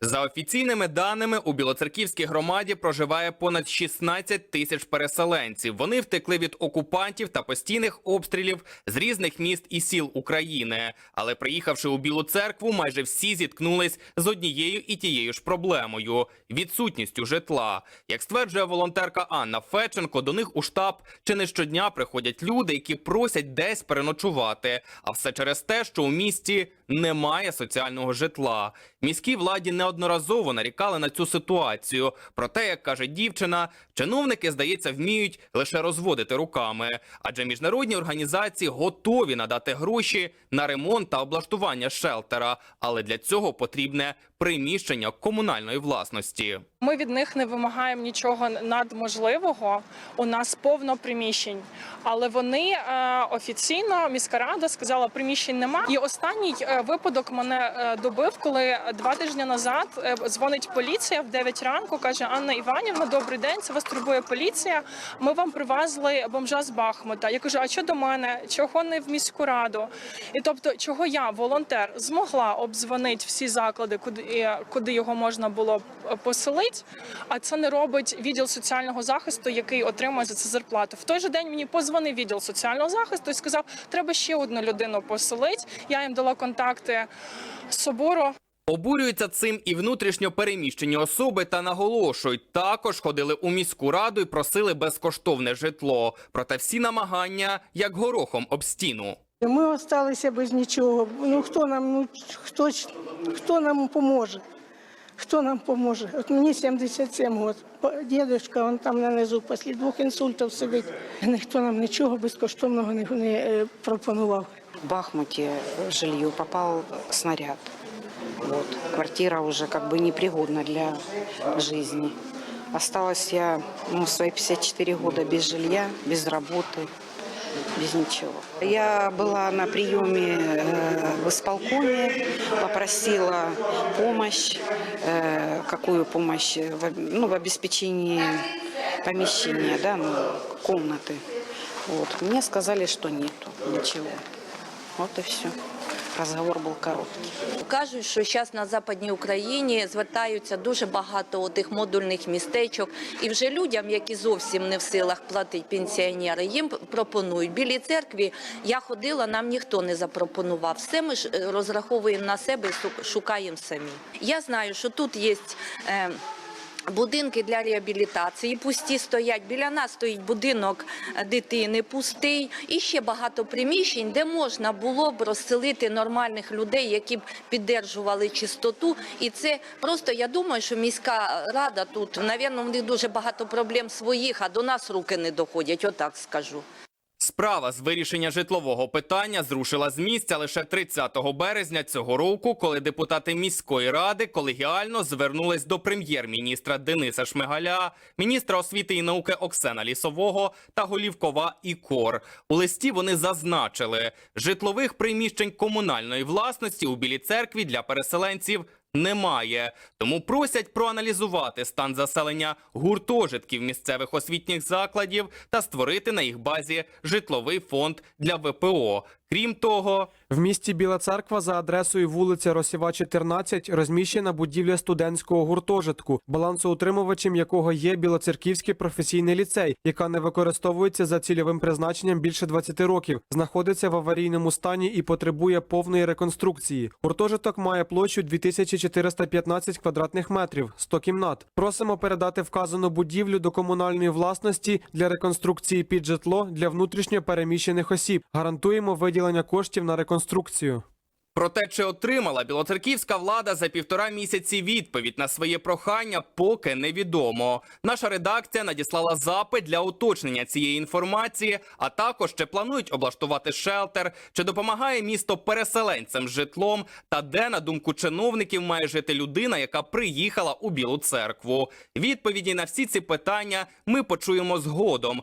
За офіційними даними, у Білоцерківській громаді проживає понад 16 тисяч переселенців. Вони втекли від окупантів та постійних обстрілів з різних міст і сіл України. Але приїхавши у Білу церкву, майже всі зіткнулись з однією і тією ж проблемою відсутністю житла. Як стверджує волонтерка Анна Феченко, до них у штаб чи не щодня приходять люди, які просять десь переночувати. А все через те, що у місті немає соціального житла. Міській владі неодноразово нарікали на цю ситуацію. Проте, як каже дівчина, чиновники, здається, вміють лише розводити руками, адже міжнародні організації готові надати гроші на ремонт та облаштування шелтера, але для цього потрібне приміщення комунальної власності. Ми від них не вимагаємо нічого надможливого. У нас повно приміщень, але вони е, офіційно міська рада сказала, приміщень нема. І останній е, випадок мене е, добив, коли два тижні назад е, дзвонить поліція в 9 ранку. каже Анна Іванівна, добрий день. Це вас турбує поліція. Ми вам привезли бомжа з Бахмута. Я кажу, а що до мене? Чого не в міську раду? І тобто, чого я, волонтер, змогла обдзвонити всі заклади, куди, е, куди його можна було поселити, а це не робить відділ соціального захисту, який отримує за це зарплату. В той же день мені позвонив відділ соціального захисту і сказав, треба ще одну людину поселити. Я їм дала контакти собору. Обурюються цим і внутрішньо переміщені особи та наголошують, також ходили у міську раду і просили безкоштовне житло. Проте всі намагання як горохом об стіну. Ми залишилися без нічого. Ну хто нам, ну хто, хто нам поможе? Хто нам поможе? От мені 77 років. Дідушка, він там нанизу після двох інсультів сидить. Ніхто нам нічого безкоштовного не, е, пропонував. В Бахмуте жилью попал снаряд. Вот. Квартира уже как бы непригодна для жизни. Осталась я ну, свои 54 года без жилья, без работы, без ничего. Я была на приеме э, в исполкоме, попросила помощь, э, какую помощь, в, ну, в обеспечении помещения, да, ну, комнаты. Вот. Мне сказали, что нету ничего. Вот и все. Разговор был короткий. Кажуть, що зараз на Западній Україні звертаються дуже багато тих модульних містечок, і вже людям, які зовсім не в силах платити пенсіонери, їм пропонують. Білій церкві я ходила, нам ніхто не запропонував. Все ми ж е, розраховуємо на себе і шукаємо самі. Я знаю, що тут є. Будинки для реабілітації пусті стоять. Біля нас стоїть будинок дитини пустий. І ще багато приміщень, де можна було б розселити нормальних людей, які б піддержували чистоту. І це просто я думаю, що міська рада тут, навірно, в них дуже багато проблем своїх, а до нас руки не доходять. Отак скажу. Справа з вирішення житлового питання зрушила з місця лише 30 березня цього року, коли депутати міської ради колегіально звернулись до прем'єр-міністра Дениса Шмигаля, міністра освіти і науки Оксена Лісового та голівкова ІКОР. У листі вони зазначили, житлових приміщень комунальної власності у Білій церкві для переселенців немає. Тому просять проаналізувати стан заселення гуртожитків місцевих освітніх закладів та створити на їх базі житловий фонд для ВПО. Крім того, В місті Біла Церква за адресою вулиця Росіва, 14 розміщена будівля студентського гуртожитку, балансоутримувачем якого є Білоцерківський професійний ліцей, яка не використовується за цільовим призначенням більше 20 років, знаходиться в аварійному стані і потребує повної реконструкції. Гуртожиток має площу 2415 квадратних метрів, 100 кімнат. Просимо передати вказану будівлю до комунальної власності для реконструкції під житло для внутрішньо переміщених осіб. Гарантуємо виділення коштів на реконструкцію. Про те, чи отримала білоцерківська влада за півтора місяці відповідь на своє прохання, поки невідомо. Наша редакція надіслала запит для уточнення цієї інформації, а також чи планують облаштувати шелтер, чи допомагає місто переселенцям з житлом, та де, на думку чиновників, має жити людина, яка приїхала у Білу церкву. Відповіді на всі ці питання ми почуємо згодом.